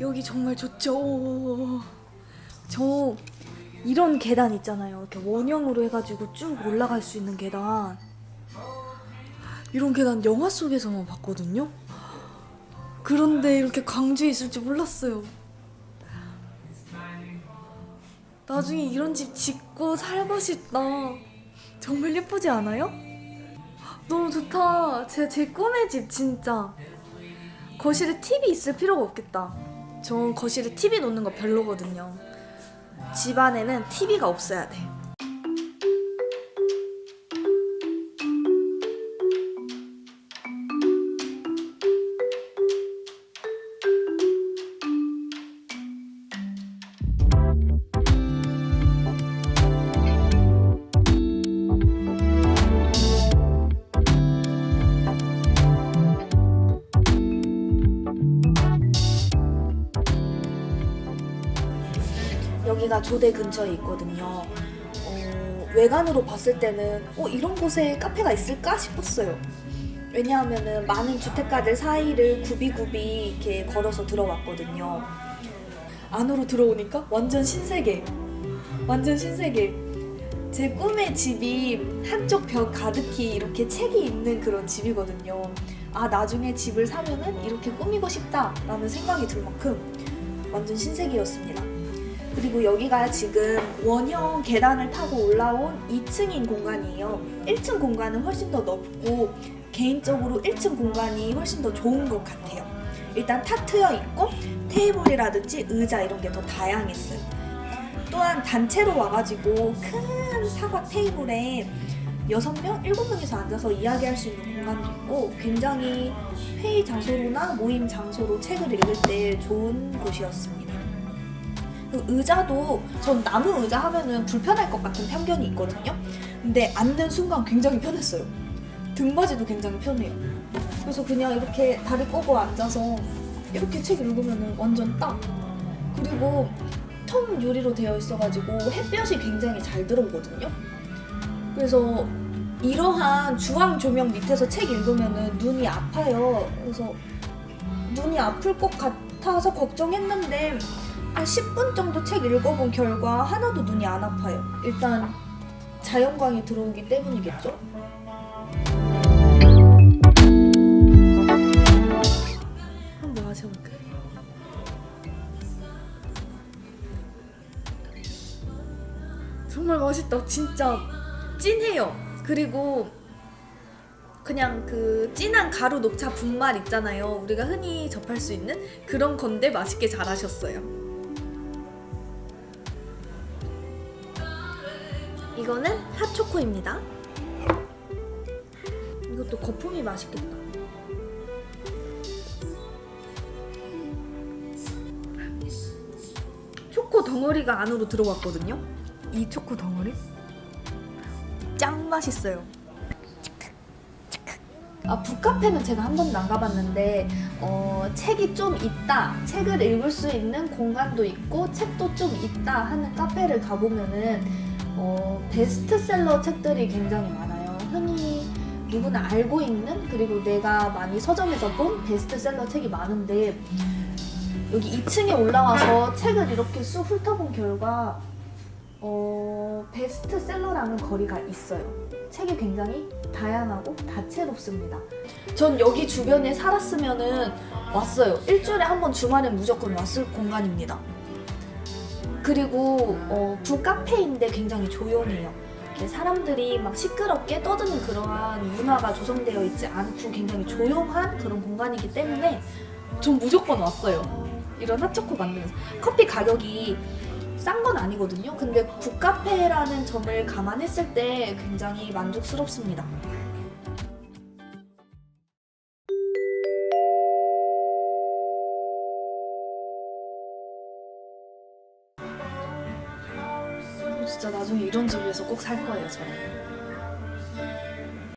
여기 정말 좋죠. 저 이런 계단 있잖아요. 이렇게 원형으로 해가지고 쭉 올라갈 수 있는 계단. 이런 계단 영화 속에서만 봤거든요. 그런데 이렇게 광주에 있을 줄 몰랐어요. 나중에 이런 집 짓고 살고 싶다. 정말 예쁘지 않아요? 너무 좋다. 제, 제 꿈의 집 진짜. 거실에 TV 있을 필요가 없겠다. 전 거실에 TV 놓는 거 별로거든요. 집 안에는 TV가 없어야 돼. 여기가 조대 근처에 있거든요. 어, 외관으로 봤을 때는 어, 이런 곳에 카페가 있을까 싶었어요. 왜냐하면은 많은 주택가들 사이를 굽이굽이 이렇게 걸어서 들어왔거든요. 안으로 들어오니까 완전 신세계. 완전 신세계. 제 꿈의 집이 한쪽 벽 가득히 이렇게 책이 있는 그런 집이거든요. 아, 나중에 집을 사면은 이렇게 꾸미고 싶다라는 생각이 들 만큼 완전 신세계였습니다. 그리고 여기가 지금 원형 계단을 타고 올라온 2층인 공간이에요. 1층 공간은 훨씬 더 넓고 개인적으로 1층 공간이 훨씬 더 좋은 것 같아요. 일단 탁 트여 있고 테이블이라든지 의자 이런 게 더 다양했어요. 또한 단체로 와가지고 큰 사각 테이블에 6명, 7명이서 앉아서 이야기할 수 있는 공간도 있고 굉장히 회의 장소로나 모임 장소로 책을 읽을 때 좋은 곳이었습니다. 그 의자도 전 나무 의자 하면은 불편할 것 같은 편견이 있거든요. 근데 앉는 순간 굉장히 편했어요. 등받이도 굉장히 편해요. 그래서 그냥 이렇게 다리 꼬고 앉아서 이렇게 책 읽으면은 완전 딱. 그리고 통 유리로 되어 있어가지고 햇볕이 굉장히 잘 들어오거든요. 그래서 이러한 주황 조명 밑에서 책 읽으면은 눈이 아파요. 그래서 눈이 아플 것 같아서 걱정했는데 한 10분 정도 책 읽어본 결과 하나도 눈이 안 아파요. 일단 자연광이 들어오기 때문이겠죠? 한번 마셔볼까요? 정말 맛있다. 진짜 찐해요. 그리고 그냥 그 진한 가루 녹차 분말 있잖아요. 우리가 흔히 접할 수 있는 그런 건데 맛있게 잘하셨어요. 이거는 핫초코입니다. 이것도 거품이 맛있겠다. 초코 덩어리가 안으로 들어왔거든요. 이 초코 덩어리 짱 맛있어요. 아 북카페는 제가 한 번도 안 가봤는데 어, 책이 좀 있다 책을 읽을 수 있는 공간도 있고 책도 좀 있다 하는 카페를 가보면은 어, 베스트셀러 책들이 굉장히 많아요 흔히 누구나 알고 있는 그리고 내가 많이 서점에서 본 베스트셀러 책이 많은데 여기 2층에 올라와서 책을 이렇게 쑥 훑어본 결과 어, 베스트셀러라는 거리가 있어요. 책이 굉장히 다양하고 다채롭습니다. 전 여기 주변에 살았으면은 왔어요. 일주일에 한 번 주말엔 무조건 왔을 공간입니다. 그리고 어, 북카페인데 굉장히 조용해요. 사람들이 막 시끄럽게 떠드는 그러한 문화가 조성되어 있지 않고 굉장히 조용한 그런 공간이기 때문에 전 무조건 왔어요. 이런 핫초코 만들면서 커피 가격이 싼 건 아니거든요. 근데 북카페라는 점을 감안했을 때 굉장히 만족스럽습니다. 진짜 나중에 이런 집에서 꼭 살 거예요, 저는.